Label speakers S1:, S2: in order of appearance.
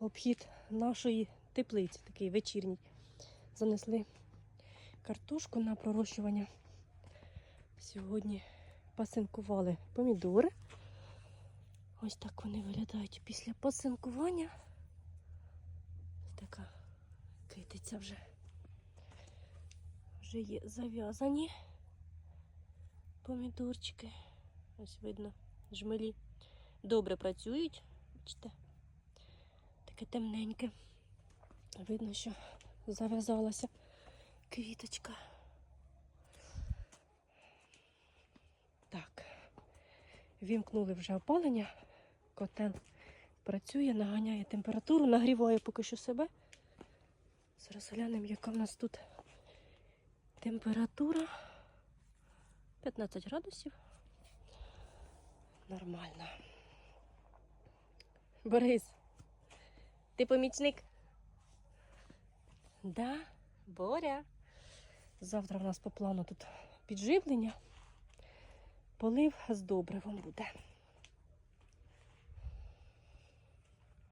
S1: обхід нашої теплиці, такий вечірній. Занесли картошку на пророщування. Сьогодні пасинкували помідори. Ось так вони виглядають після пасинкування. Така китиця вже. Вже є зав'язані помідорчики. Ось видно, жмелі добре працюють. Бачите, таке темненьке. Видно, що зав'язалася квіточка. Так, вімкнули вже опалення. Котел працює, наганяє температуру, нагріває поки що себе. Зараз глянемо, яка в нас тут температура. 15 градусів. Нормально. Борис, ти помічник? Да, Боря. Завтра в нас по плану тут підживлення. Полив з добривом буде.